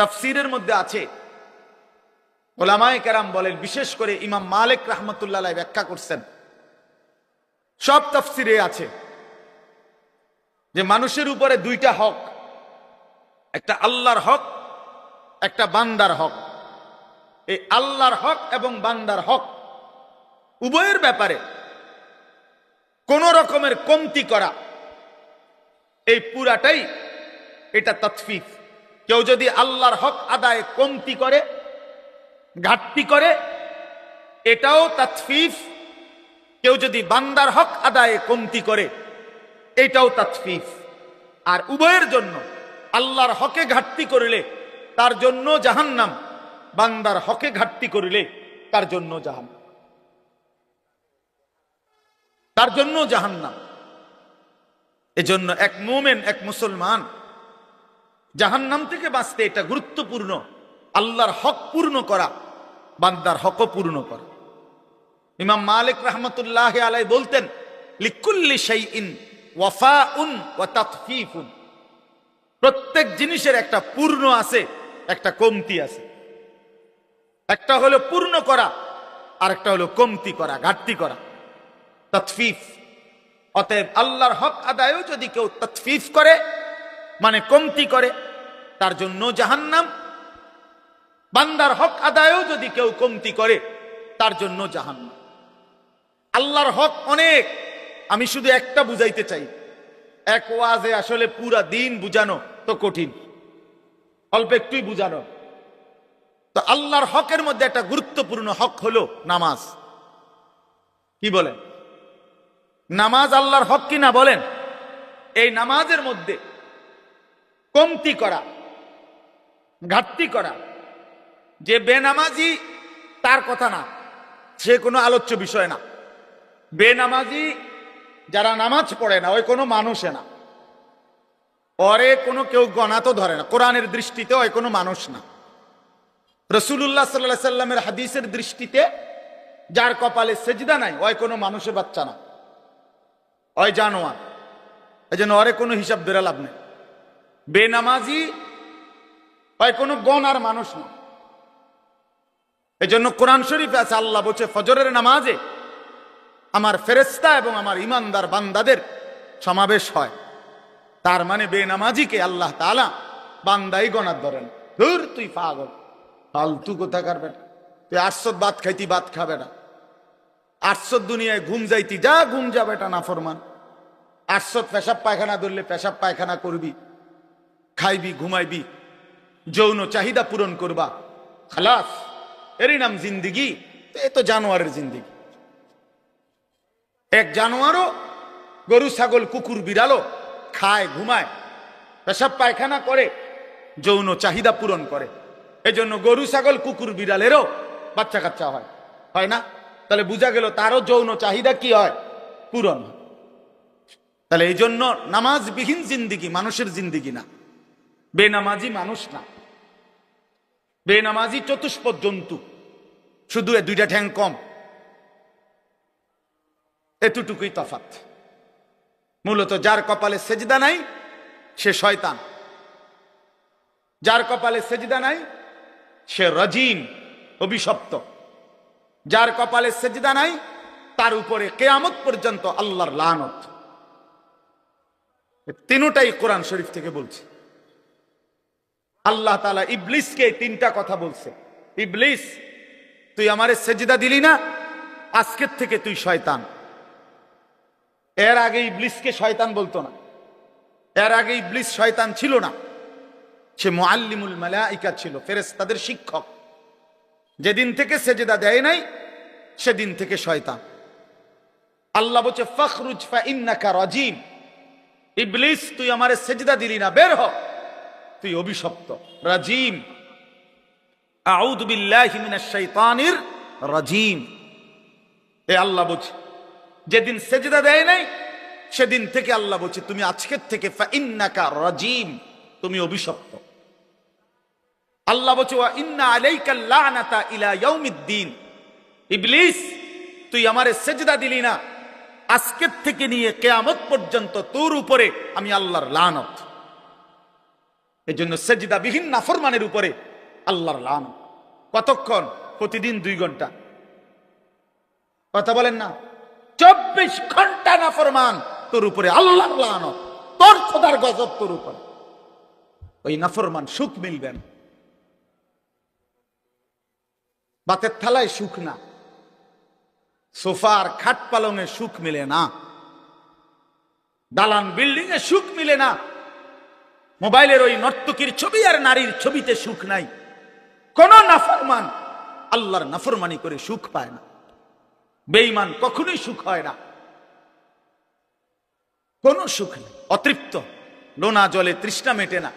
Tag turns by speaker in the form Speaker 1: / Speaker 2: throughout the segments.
Speaker 1: তাফসিরের মধ্যে আছে। ওলামায় কেরাম বলেন, বিশেষ করে ইমাম মালিক রহমতুল্লাহ ব্যাখ্যা করছেন। সব তাফসিরে আছে যে মানুষের উপরে দুইটা হক, একটা আল্লাহর হক, একটা বান্দার হক। এই আল্লাহর হক এবং বান্দার হক উভয়ের ব্যাপারে কোন রকমের কমতি করা, এই পুরাটাই এটা তৎফিফ কেউ যদি আল্লাহর হক আদায় কমতি করে, ঘাটতি করে, এটাও তৎফিফ। কেউ যদি বান্দার হক আদায়ে কমতি করে, এটাও তৎফিফ। আর উভয়ের জন্য আল্লাহর হকে ঘাটতি করিলে তার জন্য জাহান্নাম, বান্দার হকে ঘাটতি করিলে তার জন্য জাহান্নাম। তার জন্য জাহান্নাম। এজন্য এক মোমেন, এক মুসলমান জাহান্নাম থেকে বাঁচতে এটা গুরুত্বপূর্ণ, আল্লাহর হক পূর্ণ করা, বান্দার হকও পূর্ণ করা। ইমাম মালিক রহমতুল্লাহ আলাই বলতেন, লিকুল্লি শাইইন ওয়াফাউন ওয়া তাতফিফুন প্রত্যেক জিনিসের একটা পূর্ণ আছে, একটা কমতি আছে। একটা হলো পূর্ণ করা আর একটা হলো কমতি করা, ঘাটতি করা। তৎফিফ অতএব আল্লাহর হক আদায়ও যদি কেউ তৎফিফ করে মানে কমতি করে, তার জন্য জাহান্নাম। বান্দার হক আদায়ও যদি কেউ কমতি করে, তার জন্য জাহান্নাম। আল্লাহর হক অনেক, আমি শুধু একটা বুঝাইতে চাই। এক ওয়াজে আসলে পুরা দিন বুঝানো তো কঠিন। অল্প একটুই বুঝানো। তো আল্লাহর হকের মধ্যে একটা গুরুত্বপূর্ণ হক হলো নামাজ। কি বলেন? নামাজ আল্লাহর হক কি না বলেন? এই নামাজের মধ্যে কমতি করা, ঘাটতি করা। যে বেনামাজি, তার কথা না, সে কোনো আলোচ্য বিষয় না। বেনামাজি, যারা নামাজ পড়ে না, ওই কোনো মানুষে না। পরে কোনো কেউ গণা তো ধরে না, কোরআনের দৃষ্টিতে ওই কোনো মানুষ না। রসুল্লাহ সাল্লাহ সাল্লামের হাদিসের দৃষ্টিতে যার কপালে সেজদা নাই, ওই কোনো মানুষের বাচ্চা না। ওই জানোয়ার এই জন্য ওরে কোনো হিসাব ধরে লাভ নেই। বেনামাজি ওই কোনো গণার মানুষ না। এই জন্য কোরআন শরীফে আছে, আল্লাহ বলছে, ফজরের নামাজে আমার ফেরেস্তা এবং আমার ইমানদার বান্দাদের সমাবেশ হয়। তার মানে বেনামাজিকে আল্লাহ তালা বান্দাই গণার ধরেন। ধুর, তুই পাগল, ফালতু কোথাকার বেটা। তুই আটশো বাদ খাইতি বাদ খাবে না। আটশো দুনিয়ায় ঘুম যাইতি, যা ঘুম যা বেটা না ফরমান আটশো পেশাব পায়খানা ধরলে পেশাব পায়খানা করবি। খাইবি, ঘুমাইবি, যৌন চাহিদা পূরণ করবা। খালাস, এরই নাম জিন্দিগি। এ তো জানোয়ারের জিন্দিগি। এক জানোয়ারও গরু, ছাগল, কুকুর বিড়ালো খায়, ঘুমায়, পেশাব পায়খানা করে, যৌন চাহিদা পূরণ করে। এজন্য গরু, ছাগল, কুকুর, বিড়ালেরও বাচ্চা কাচ্চা হয়। হয় না? তাহলে বোঝা গেল তারও যৌন চাহিদা কি হয়? পূরণ তাহলে এই জন্য নামাজবিহীন জিন্দিগি মানুষের জিন্দিগি না। বেনামাজি মানুষ না। বেনামাজি চতুষ্পদ জন্তু শুধু এ দুইটা ঠ্যাং কম। এতটুকুই তফাত মূলত যার কপালে সেজদা নাই, সে শয়তান। যার কপালে সেজদা নাই, সে রজিম, অভিশপ্ত। যার কপালে সেজদা নাই, তার উপরে কেয়ামত পর্যন্ত আল্লাহর লানত। তিনটাই কোরআন শরীফ থেকে বলছে। আল্লাহ তালা ইবলিসকে তিনটা কথা বলছে। ইবলিস, তুই আমারে সেজদা দিলি না? আজকের থেকে তুই শয়তান। এর আগে ইবলিসকে শয়তান বলতো না। এর আগে ইবলিস শয়তান ছিল না। সে মুআল্লিমুল মালাইকা ছিল ফেরেস তাদের শিক্ষক। যেদিন থেকে সেজেদা দেয় নাই, সেদিন থেকে শয়তান। আল্লাহ বলছে, ফখরুজ ফা ইন্নাকা রাজিম। ইবলিস, তুই আমারে সেজদা দিলি না, বের হ। তুই অভিশপ্ত। রাজিম। রাজিম। এ আল্লাহ বলছে, যেদিন সেজদা দেয় নাই, সেদিন থেকে আল্লাহ বলছে, তুমি আজকের থেকে রাজিম, তুমি অভিশপ্ত। আল্লাহ বলছে ইন্না ইলা ইয়াউমিদ্দিন। ইবলিস, তুই আমারে সেজদা দিলি না। আজকের থেকে নিয়ে কেয়ামত পর্যন্ত তোর উপরে আমি আল্লাহর লানত। এই জন্য সেজদাবিহীন নাফরমানের উপরে আল্লাহর লান। কতক্ষণ? প্রতিদিন দুই ঘণ্টা। কথা বলেন না। চব্বিশ ঘণ্টা নাফরমান তোর উপরে আল্লাহর লান। তোর খোদার গজব তোর উপরে। ওই নাফরমান সুখ মিলবেন বাতের থালায় সুখ না। সোফার খাট পালঙে সুখ মিলে না। দালান বিল্ডিং এ সুখ মিলে না। মোবাইলের ওই নর্তকীর ছবি আর নারীর ছবিতে সুখ নাই। কোন নাফরমান আল্লাহর নাফরমানি করে সুখ পায় না। বেঈমান কখনোই সুখ হয় না। কোন সুখ নেই। অতৃপ্ত। লোনা জলে তৃষ্ণা মেটে না।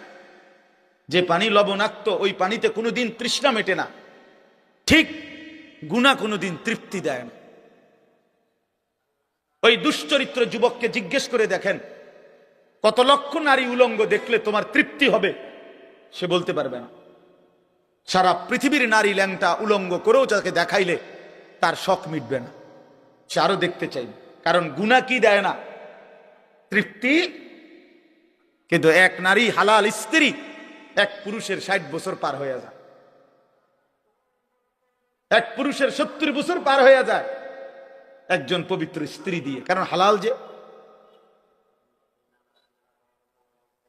Speaker 1: যে পানি লবণাক্ত, ওই পানিতে কোনোদিন তৃষ্ণা মেটে না। ঠিক গুণা কোনোদিন তৃপ্তি দেয় না। ওই দুশ্চরিত্র যুবককে জিজ্ঞেস করে দেখেন কত লক্ষ নারী উলঙ্গ দেখলে তোমার তৃপ্তি হবে, সে বলতে পারবে না। সারা পৃথিবীর নারী ল্যাংটা উলঙ্গ করেও যাকে দেখাইলে তার শখ মিটবে না। সে আরও দেখতে চাইবে, কারণ গুণা কি দেয় না? তৃপ্তি? কিন্তু এক নারী হালাল স্ত্রী, এক পুরুষের ষাট বছর পার হয়ে যায়। এক পুরুষের সত্তর বছর পার হয়ে যায়, একজন পবিত্র স্ত্রী দিয়ে। কারণ হালাল যে?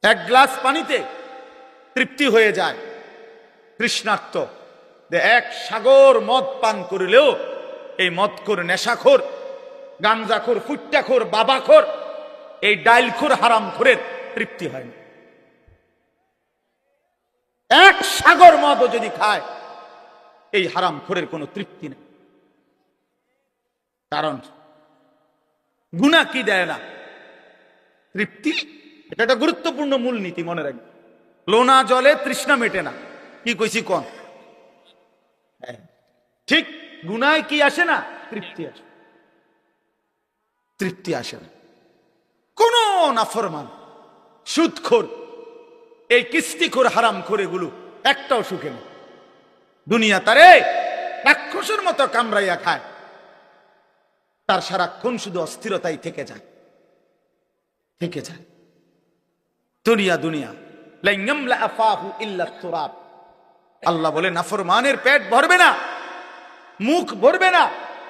Speaker 1: এক গ্লাস পানিতে তৃপ্তি হয়ে যায়। তৃষ্ণার্ত। যে এক সাগর মদ পান করিলেও এই মদ করে নেশাখোর, গাঞ্জাখোর, ফুট্টাখোর, বাবাখোর, এই ডাইলখোর হারাম খোরের তৃপ্তি হয় না। এক সাগর মদও যদি খায়, এই হারাম খোরের কোনো তৃপ্তি নেই। কারণ গুণা কি দেয় না? তৃপ্তি এটা একটা গুরুত্বপূর্ণ মূলনীতি, মনে রাখবে লোনা জলে তৃষ্ণা মেটে না। কি কইছি কন? হ্যাঁ। ঠিক গুনায় কি আসে না? তৃপ্তি আসে। তৃপ্তি আসে না। কোন নাফরমান, সুদখোর, এই কিস্তিখোর হারাম করে গুলো একটাও সুখে না। দুনিয়া তারে রাক্ষসের মতো কামড়াইয়া খায়। তার সারাক্ষণ শুধু অস্থিরতাই থেকে যায়। থেকে যায়। দুনিয়া দুনিয়া। আল্লাহ বলে, নাফরমানের পেট ভরবে না, মুখ ভরবে না।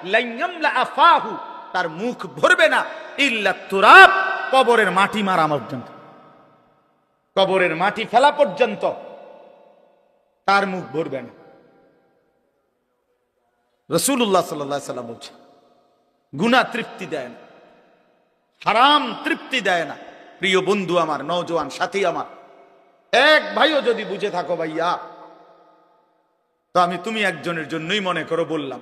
Speaker 1: লাআফাহু তার মুখ ভরবে না। ইল্লা তুরাব, কবরের মাটি মারা পর্যন্ত। কবরের মাটি ফেলা পর্যন্ত, তার মুখ ভরবে না। রসুল্লাহ সাল্লাহ সাল্লাম বলছে গুণা তৃপ্তি দেয় না, হারাম তৃপ্তি দেয় না। প্রিয় বন্ধু আমার নৌজওয়ান সাথী আমার, এক ভাইও যদি বুঝে থাকো ভাইয়া, তো আমি তুমি একজনের জন্যই মনে করো বললাম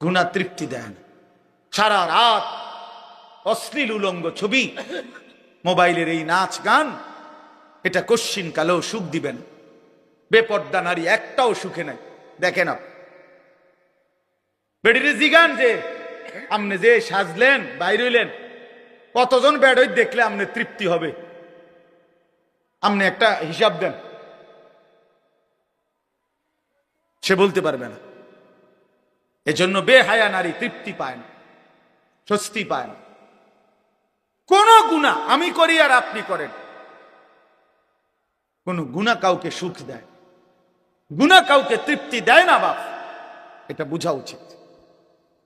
Speaker 1: গুণা তৃপ্তি দেয় না সারা রাত অশ্লীল উলঙ্গ ছবি, মোবাইলের এই নাচ গান, এটা কশ্চিন কালেও সুখ দিবেন। বেপর্দা নারী একটাও সুখে নাই। দেখেন আপ, বেডিরে জিগান যে আপনি যে সাজলেন, বাইরে কতজন বেড়ই দেখলে আপনি তৃপ্তি হবে? আপনি একটা হিসাব দেন। সে বলতে পারবে না। এজন্য বেহায়া নারী তৃপ্তি পায় না, স্বস্তি পায় না। কোন গুণা আমি করি আর আপনি করেন। কোন গুণা কাউকে সুখ দেয়, গুণা কাউকে তৃপ্তি দেয় না বাপ। এটা বোঝা উচিত।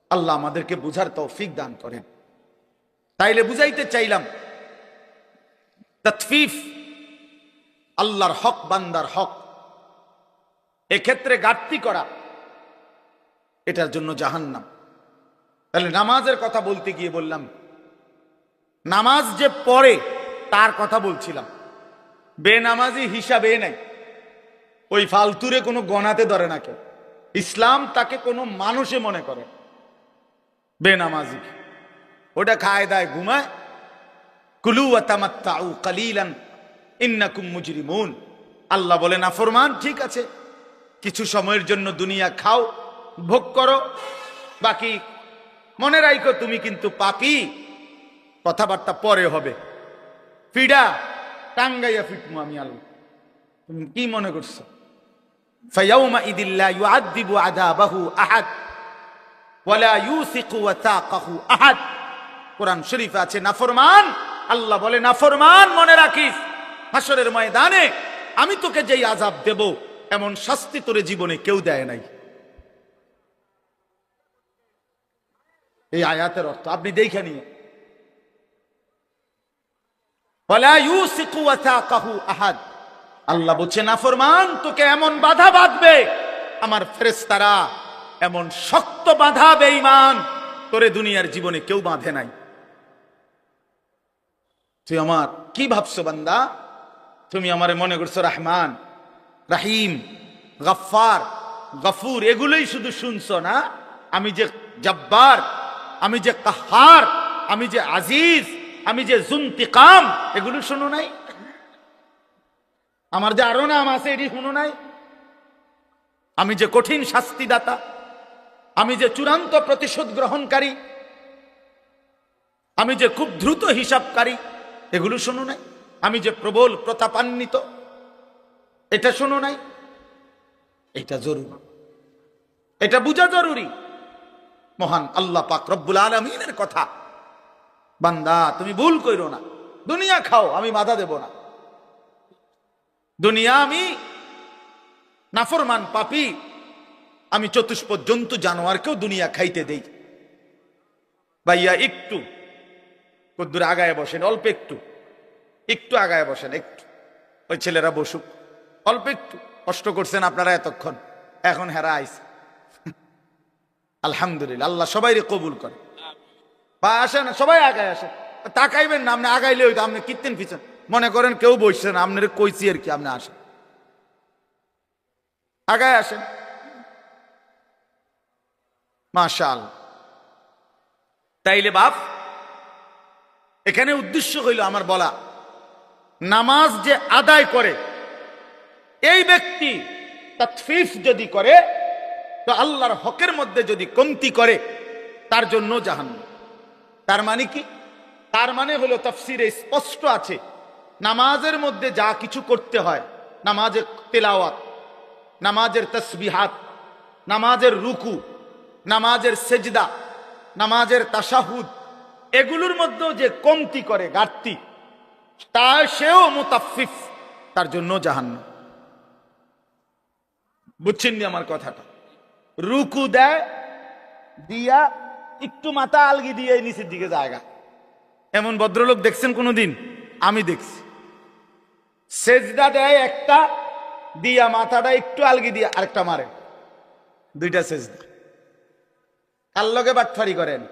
Speaker 1: আল্লাহ আমাদেরকে বুঝার তৌফিক দান করেন। তাইলে বুঝাইতে চাইলাম তৎফিফ আল্লাহর হক, বান্দার হক। এক্ষেত্রে ঘাটতি করা, এটার জন্য জাহান্নাম। তাহলে নামাজের কথা বলতে গিয়ে বললাম, নামাজ যে পড়ে তার কথা বলছিলাম। বেনামাজি হিসাবে নাই। ওই ফালতুরে কোনো গণাতে ধরে না কেউ। ইসলাম তাকে কোনো মানুষে মনে করে বেনামাজি ওটা খায় দায় ঘুমায়। কুলু তামাত্তাউ কালিলান, ইন্নাকুম মুজরিমুন। আল্লাহ বলে না ফরমান ঠিক আছে। কিছু সময়ের জন্য দুনিয়া খাও, ভোগ করো। বাকি মনে রাখো তুমি কিন্তু পাপি। কথাবার্তা পরে হবে। ফিডা, টাঙ্গাইয়া ফিটমু আমি আল্লাহ। তুমি কি মনে করছ? ফায়াউমা ইদিল্লা ইউআযিবু আযাবাহু আহাদ ওয়ালা ইউসিকু ওয়াসাকাহু আহাদ। কোরআন শরীফে আছে, নাফরমান। আল্লাহ বলে, নাফরমান, মনে রাখিস হাসরের ময়দানে আমি তোকে যেই আজাব দেব, এমন শাস্তি তোরে জীবনে কেউ দেয় নাই। এই আয়াতের অর্থ, আপনি দেখে নিয়ে আহাদ। আল্লাহ বলছে, নাফরমান, তোকে এমন বাধা বাঁধবে, আমার ফেরেশতারা এমন শক্ত বাধা, বেঈমান, তোরে দুনিয়ার জীবনে কেউ বাঁধে নাই। তুই আমার, কি ভাবছ বান্দা? তুমি আমারে মনে করছ রহমান, রাহিম, গফফার, গফুর, এগুলোই শুধু শুনছো না? আমি যে জব্বার, আমি যে কাহার, আমি যে আজিজ, আমি যে জুন্তিকাম, এগুলো শুনো নাই? আমার যে আরও নাম আছে, এটি শুনো নাই? আমি যে কঠিন শাস্তিদাতা, আমি যে চূড়ান্ত প্রতিশোধ গ্রহণকারী, আমি যে খুব দ্রুত হিসাবকারী এগুলো শোনো নাই? আমি যে প্রবল প্রতাপান্বিত, এটা শোনো নাই? এটা জরুরি। এটা বোঝা জরুরি। মহান আল্লাহ পাক রব্বুল আলমিনের কথা। বান্দা, তুমি ভুল কইরো না। দুনিয়া খাও, আমি বাধা দেব না। দুনিয়া আমি নাফরমান পাপি। আমি চতুষ্প জন্তু জানোয়ারকেও দুনিয়া খাইতে দেই। ভাইয়া, একটু কদ্দুর আগায় বসেন, অল্প একটু। একটু আগায় বসেন, একটু। ওই ছেলেরা বসুক। অল্প একটু। কষ্ট করছেন আপনারা এতক্ষণ। এখন হেরা আইছে। আলহামদুলিল্লাহ, আল্লাহ সবাই কবুল করে। বা আসেন, সবাই আগায় আসেন। তাকাইবেন না, আপনি আগাইলে হইতো আপনি কীর্তেন পিছন। মনে করেন কেউ বসছেন আপনার কইছি আর কি, আপনি আসেন। আগায় আসেন। মাশাল তাইলে বাপ এখানে উদ্দেশ্য হইল আমার বলা, নামাজ যে আদায় করে, এই ব্যক্তি তৎফিফ যদি করে, তো আল্লাহর হকের মধ্যে যদি কমতি করে, তার জন্য জাহান্ন তার মানে কি? তার মানে হলো তফসিরে স্পষ্ট আছে, নামাজের মধ্যে যা কিছু করতে হয়, নামাজের তেলাওয়াত, নামাজের তসবিহাত, নামাজের রুকু, নামাজের সেজদা, নামাজের তাসাহুদ এগুলোর মধ্যেও যে কমতি করে, ঘাটতি, তা সেও মুতাফিফ, তার জন্য জাহান্ন বুঝছেন আমার কথাটা? রুকু দেয়, দিয়া, একটু মাথা আলগি দিয়ে নিচের দিকে জায়গা। এমন ভদ্রলোক দেখছেন কোনোদিন? আমি দেখছি। সেজদা দেয় একটা, দিয়া মাথাটা একটু আলগি দিয়ে আরেকটা মারে। দুইটা সেজদা। কার লগে বাটফারি করেন?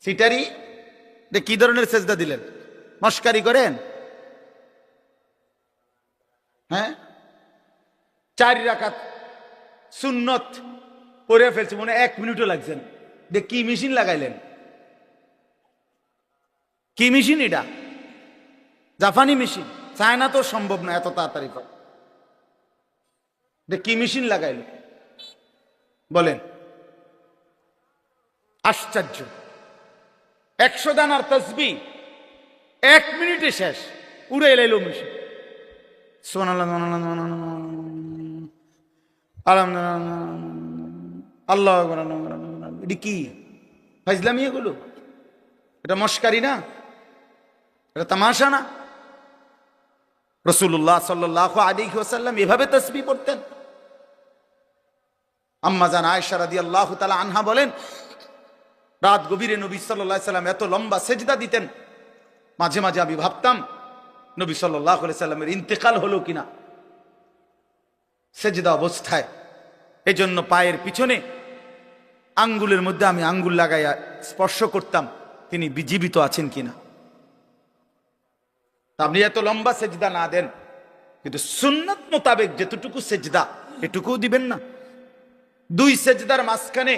Speaker 1: সিটারি? যে কি ধরনের সেজদা দিলেন? মস্কারি করেন? হ্যাঁ? চারি রাখাত সুন্নত পরে ফেলছে, মনে এক মিনিটও লাগছে না। যে কি মেশিন লাগাইলেন? কি মেশিন এটা? জাপানি মেশিন। চায়না তো সম্ভব না এত তাড়াতাড়ি কর। কি মেশিন লাগাইল? বলেন। আশ্চর্য। একশো দানার তসবি। এক মিনিটে শেষ। উড়ে এলাইল সোনাল্লাহ আল্লাহ এটি কি? ফাইজলামি এগুলো? এটা মস্কারি না? এটা তামাশা না? রসুল্লাহ সাল্লাহ আলী ওসাল্লাম এভাবে তসবি পড়তেন। আম্মা জান আয়সা রাদি আল্লাহ তালা আনহা বলেন রাত গভীরে নবী সাল্লাহ সাল্লাম এত লম্বা সেজদা দিতেন। মাঝে মাঝে আমি ভাবতাম, নবী সাল্লাহ সাল্লামের ইন্তেকাল হলো কিনা? সেজদা অবস্থায়। এজন্য পায়ের পিছনে আঙ্গুলের মধ্যে আমি আঙ্গুল লাগাইয়া স্পর্শ করতাম, তিনি জীবিত আছেন কিনা। আপনি এত লম্বা সেজদা না দেন, কিন্তু সুন্নত মোতাবেক যেতটুকু সেজদা, এটুকুও দিবেন না। দুই সেজদার মাঝখানে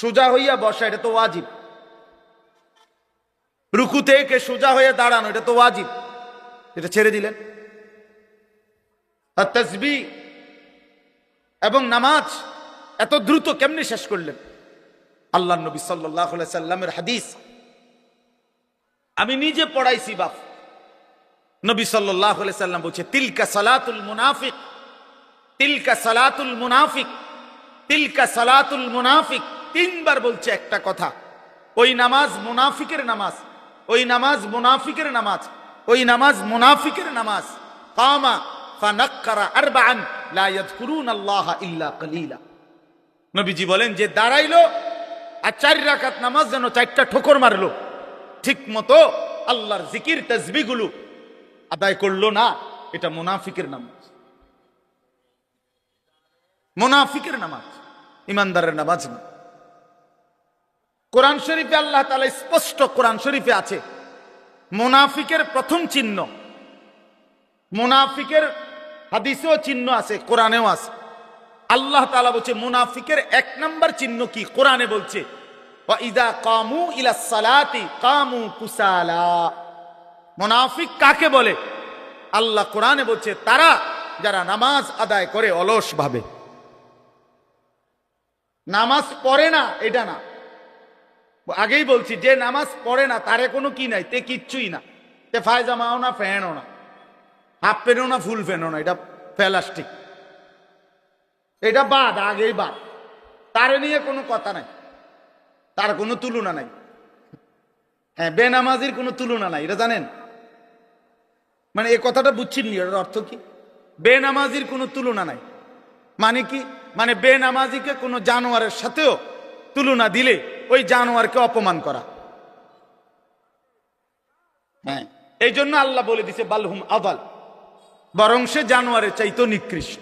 Speaker 1: সোজা হইয়া বসা, এটা তো ওয়াজিব। রুকু থেকে সোজা হয়ে দাঁড়ানো, এটা তো ওয়াজিব। এটা ছেড়ে দিলেন। তসবি এবং নামাজ এত দ্রুত কেমনে শেষ করলেন? আল্লাহ নবী সাল্লাহ সাল্লামের হাদিস। আমি নিজে পড়াইছি, বাপ। নবী সাল্লাহ সাল্লাম বলছে, তিলকা সালাতুল মুনাফিক, তিলকা সালাতুল মুনাফিক, তিলকা সালাতুল মুনাফিক। তিনবার বলছে একটা কথা। ওই নামাজ মুনাফিকের নামাজ, ওই নামাজ মুনাফিকের নামাজ, ওই নামাজ মুনাফিকের নামাজ। কামা ফানাক্কারা আরবাআন, লা ইয়াযকুরুন আল্লাহ ইল্লা কালিলা। নবীজি বলেন যে দাঁড়াইলো আর চার রাকাত নামাজ যেন চারটা ঠোকর মারলো। ঠিক মতো আল্লাহর জিকির তসবিগুলো আদায় করল না, এটা মুনাফিকের নামাজ। মুনাফিকের নামাজ, ইমানদারের নামাজ না। কোরআন শরীফে আল্লাহ তালা স্পষ্ট কোরআন শরীফে আছে। মোনাফিকের প্রথম চিহ্ন। মুনাফিকের হাদিসেও চিহ্ন আছে, কোরআনেও আছে। আল্লাহ তালা বলছে, মুনাফিকের এক নম্বর চিহ্ন কি? কোরআনে বলছে কামু ইলা সালাতি কামু কুসালা। মুনাফিক কাকে বলে? আল্লাহ কোরআনে বলছে, তারা যারা নামাজ আদায় করে অলস ভাবে নামাজ পড়ে না, এটা না। আগেই বলছি, যে নামাজ পড়ে না, তারে কোনো কি নাই, তে কিচ্ছুই না। তে ফায়জামাও না, ফ্যানও না। হাফ প্যান্টও না, ফুল প্যান্টও না, এটা প্লাস্টিক। এটা বাদ, আগেই বাদ। তারে নিয়ে কোনো কথা নাই। তার কোনো তুলনা নাই। হ্যাঁ বেনামাজির কোনো তুলনা নাই, এটা জানেন? মানে এই কথাটা বুঝছেন নি, এটার অর্থ কি? বেনামাজির কোনো তুলনা নাই। মানে কি? মানে বেনামাজিকে কোনো জানোয়ারের সাথেও তুলনা দিলে ওই জানোয়ারকে অপমান করা। হ্যাঁ। এই জন্য আল্লাহ বলে দিছে বালহুম আবাল বরং সে জানোয়ারের চাইতো নিকৃষ্ট।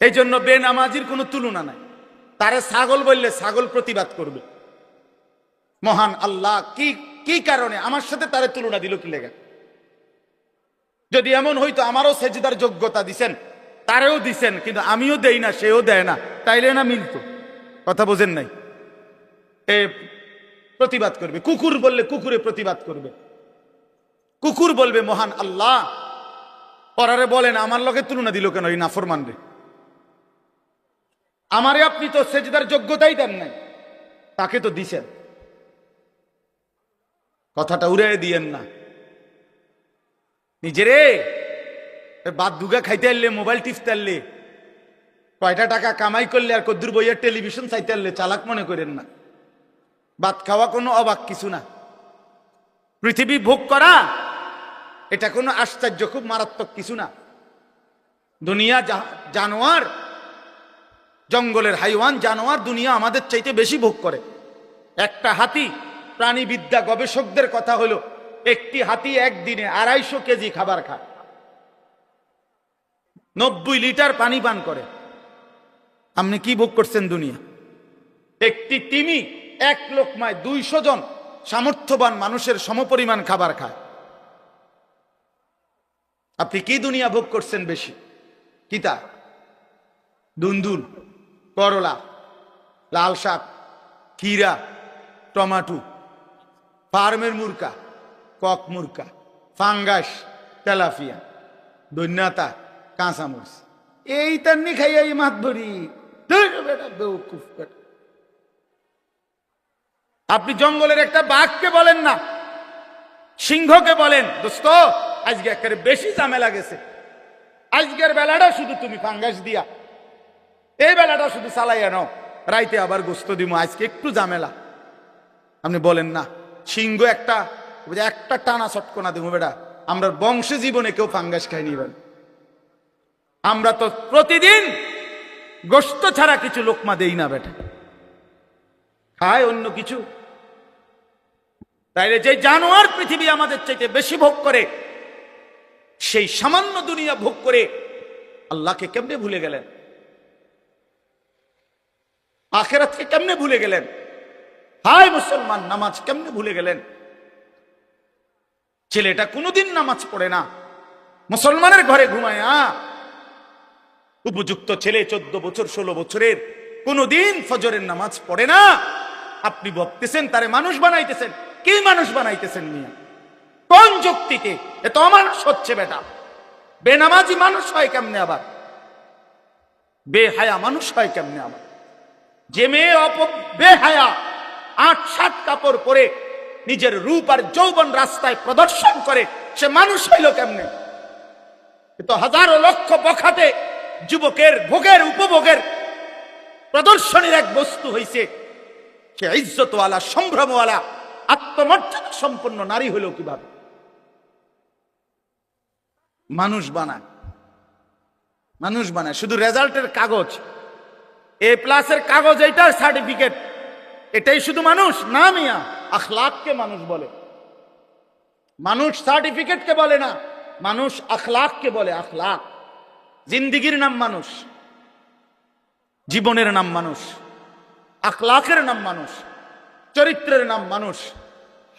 Speaker 1: এই জন্য বেনামাজির কোনো তুলনা নাই। তারে ছাগল বললে ছাগল প্রতিবাদ করবে। মহান আল্লাহ কি কি কারণে? আমার সাথে তারে তুলনা দিল কি লেগে? যদি এমন হইতো আমারও সেজদার যোগ্যতা দিছেন তারেও দিছেন কিন্তু আমিও দেই না সেও দেয় না তাইলে না মিলতো? কথা বোঝেন নাই? প্রতিবাদ করবে। কুকুর বললে কুকুরে প্রতিবাদ করবে। কুকুর বলবে, মহান আল্লাহ, পরারে বলেন, আমার লগে তুলনা দিল কেন এই নাফরমান রে? আমারে আপনি তো সেজদার যোগ্যতাই দেন নাই, তাকে তো দিছেন। কথাটা উড়ে দিয়েন না। নিজেরে বাদ দুগা খাইতে আনলে, মোবাইল টিপতে আনলে, কয়টা টাকা কামাই করলে আর কদ্দুর বইয়ের টেলিভিশন চাইতে আনলে, চালাক মনে করেন না। ভাত খাওয়া কোনো অবাক কিছু না। পৃথিবী ভোগ করা, এটা কোনো আশ্চর্য, খুব মারাত্মক কিছু না। দুনিয়া জানোয়ার, জঙ্গলের হাইওয়ান, জানোয়ার দুনিয়া আমাদের চাইতে বেশি ভোগ করে। একটা হাতি, প্রাণীবিদ্যা গবেষকদের কথা হলো, একটি হাতি একদিনে আড়াইশো কেজি খাবার খায়। নব্বই লিটার পানি পান করে। আপনি কি ভোগ করছেন দুনিয়া? একটি তিমি এক লোকমায় দুইশো জন সামর্থ্যবান মানুষের সমপরিমাণ খাবার খায়। আপনি কি দুনিয়া ভোগ করছেন বেশি? কিতা দুন্দুল, করলা, লাল শাক কিরা টমাটো, ফার্মের মুরকা, কক মুরকা, ফাঙ্গাস তেলাফিয়া দৈন্যতা, কাঁচামরিচ। এই তান্নি খাইয়া এই মাত ধরি বেটা বেউকুফ বেটা। আপনি জঙ্গলের একটা বাঘকে বলেন না, সিংহকে বলেন, দোস্ত, আজকে একেবারে বেশি ঝামেলা গেছে। আজকের বেলাটা শুধু তুমি ফাঙ্গাস দিয়া। এই বেলাটা শুধু চালাইয়া নাও। রাইতে আবার গোস্ত দিব আজকে একটু ঝামেলা। আপনি বলেন, না, সিংহ একটা একটা টানা চটকনা দেবো বেটা। আমরা বংশ জীবনে কেউ ফাঙ্গাস খাইনি এবার। আমরা তো প্রতিদিন গোস্ত ছাড়া কিছু লোকমা দেই না বেটা। খায় অন্য কিছু। তাইলে যে জানোয়ার পৃথিবী আমাদের চাইতে বেশি ভোগ করে, সেই সামান্য দুনিয়া ভোগ করে আল্লাহকে কেমনে ভুলে গেলেন? আখেরাতকে কেমনে ভুলে গেলেন? হায় মুসলমান, নামাজ কেমনে ভুলে গেলেন? ছেলেটা কোনোদিন নামাজ পড়ে না। মুসলমানের ঘরে ঘুমায় উপযুক্ত ছেলে চোদ্দ বছর, ষোলো বছরের, কোনোদিন ফজরের নামাজ পড়ে না। আপনি ভাবতেছেন তারে মানুষ বানাইতেছেন। কি মানুষ বানাইতেছেন মিয়া? কোন যুক্তিতে? এ তো অমানুষ হচ্ছে বেটা। বেনামাজি মানুষ হয় কেমনে আবার? বেহায়া মানুষ হয় কেমনে আবার? যে মেয়ে অপ বেহায়া আট, সাত কাপড় পরে নিজের রূপ আর যৌবন রাস্তায় প্রদর্শন করে, সে মানুষ হইল কেমনে? তো হাজারো লক্ষ বখাতে যুবকের ভোগের, উপভোগের প্রদর্শনীর এক বস্তু হইছে সে ইজ্জতওয়ালা, সম্ভ্রমওয়ালা আত্মমর্যাদা সম্পন্ন নারী হইল কীভাবে? মানুষ বানায়। মানুষ বানায়। শুধু রেজাল্টের কাগজ। এ প্লাসের কাগজ, এইটার সার্টিফিকেট। এটাই শুধু মানুষ? না, মিয়া। আখলাককে মানুষ বলে। মানুষ সার্টিফিকেটকে বলে না। মানুষ আখলাককে বলে। আখলাক। জিন্দিগির নাম মানুষ। জীবনের নাম মানুষ। আখলাকের নাম মানুষ। চরিত্রের নাম মানুষ,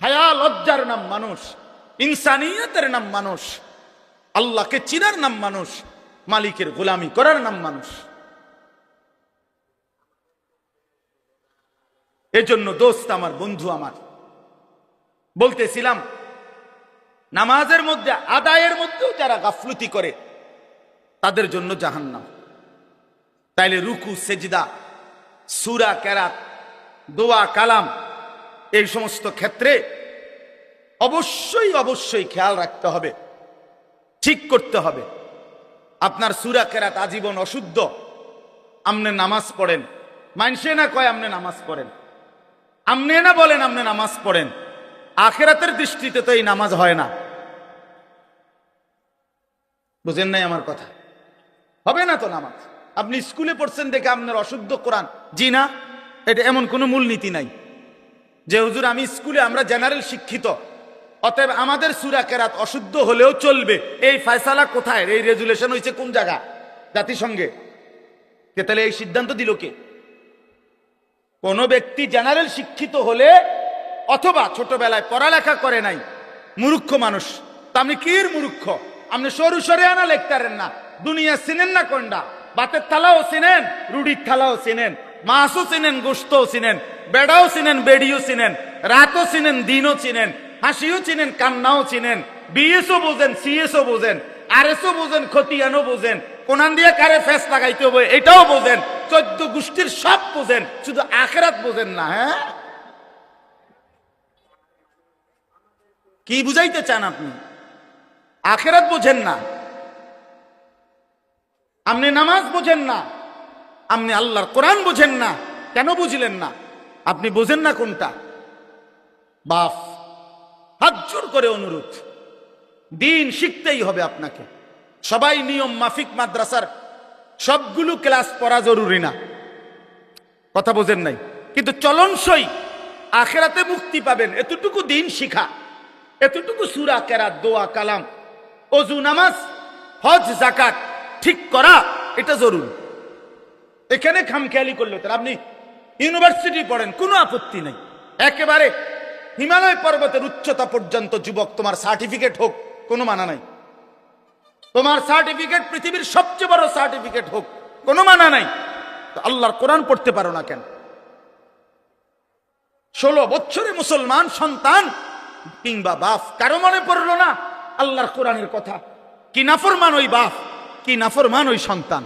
Speaker 1: হায়া লজ্জার নাম মানুষ, ইনসানিয়তের নাম মানুষ, আল্লাহকে চিনার নাম মানুষ, মালিকের গোলামি করার নাম মানুষ। এজন্য দোস্ত আমার, বন্ধু আমার, বলতেছিলাম, নামাজের মধ্যে, আদায়ের মধ্যেও যারা গাফলুতি করে, তাদের জন্য জাহান্নাম। তাইলে রুকু, সেজদা, সুরা, কেরাত দোয়া, কালাম, এই সমস্ত ক্ষেত্রে অবশ্যই অবশ্যই খেয়াল রাখতে হবে, ঠিক করতে হবে। আপনার সুরা কেরাত আজীবন অশুদ্ধ। আমনে নামাজ পড়েন। মানসে না কয় আমনে নামাজ পড়েন? আমনে না বলেন আমনে নামাজ পড়েন? আখেরাতের দৃষ্টিতে তো এই নামাজ হয় না। বুঝেন নাই আমার কথা? হবে না তো নামাজ? আপনি স্কুলে পড়ছেন দেখে আপনার অশুদ্ধ কোরআন। জি না? এটা এমন কোনো মূলনীতি নাই। যে হুজুর, আমি স্কুলে আমরা জেনারেল শিক্ষিত, অতএব আমাদের সুরা কেরাত অশুদ্ধ হলেও চলবে। এই ফয়সালা কোথায়? এই রেজুলেশন হয়েছে কোন জায়গা? জাতিসংঘে। কে তাহলে এই সিদ্ধান্ত দিল কে? কোন ব্যক্তি জেনারেল শিক্ষিত হলে অথবা ছোটবেলায় পড়ালেখা করে নাই, মূর্খ মানুষ তা আপনি কির মূর্খ, আপনি সরু সরে আনা লেখতারেন না, দুনিয়া চিনেন না কোনটা বাতের থালাও চিনেন রুডির থালাও চিনেন মাছও চিনেন গোস্তও চিনেন, বেড়াও চিনেন, বেড়িও চিনেন, রাতও চিনেন, দিনও চিনেন, হাসিও চিনেন, কান্নাও চিনেন, বিএসও বোঝেন, সিএসও বোঝেন আর এসও বোঝেন, খতিয়ানও বোঝেন, কোনান দিয়ে কারে ফেস লাগাইতে হবে এটাও বোঝেন, চোদ্দ গোষ্ঠীর সব বোঝেন, শুধু আখেরাত বোঝেন না হ্যাঁ? কি বুঝাইতে চান আপনি? আখেরাত বোঝেন না। আপনি নামাজ বোঝেন না। আপনি আল্লাহর কোরআন বোঝেন না, কেন বুঝলেন না? আপনি বোঝেন না কোনটা? বাপ হাত জোর করে অনুরোধ। দিন শিখতেই হবে আপনাকে। সবাই নিয়ম মাফিক মাদ্রাসার সবগুলো ক্লাস পড়া জরুরি না। কথা বোঝেন নাই? কিন্তু চলনসই আখেরাতে মুক্তি পাবেন। এতটুকু দিন শিখা, এতটুকু সুরা, কেরাত, দোয়া, কালাম, অজু, নামাজ, হজ জাকাত ঠিক করা, এটা জরুরি। এখানে খামখেয়ালি করলে না। আপনি ইউনিভার্সিটি পড়েন, কোনো আপত্তি নেই। একেবারে হিমালয় পর্বতের উচ্চতা পর্যন্ত যুবক, তোমার সার্টিফিকেট হোক, কোনো মানা নাই। তোমার সার্টিফিকেট পৃথিবীর সবচেয়ে বড় সার্টিফিকেট হোক, কোনো মানা নাই। তো আল্লাহর কোরআন পড়তে পারো না কেন? ষোলো বছরে মুসলমান সন্তান কিংবা বাপ, কারও মনে পড়ল না? আল্লাহর কোরআনের কথা। কি নাফরমান ওই বাপ, কি নাফরমান ওই সন্তান।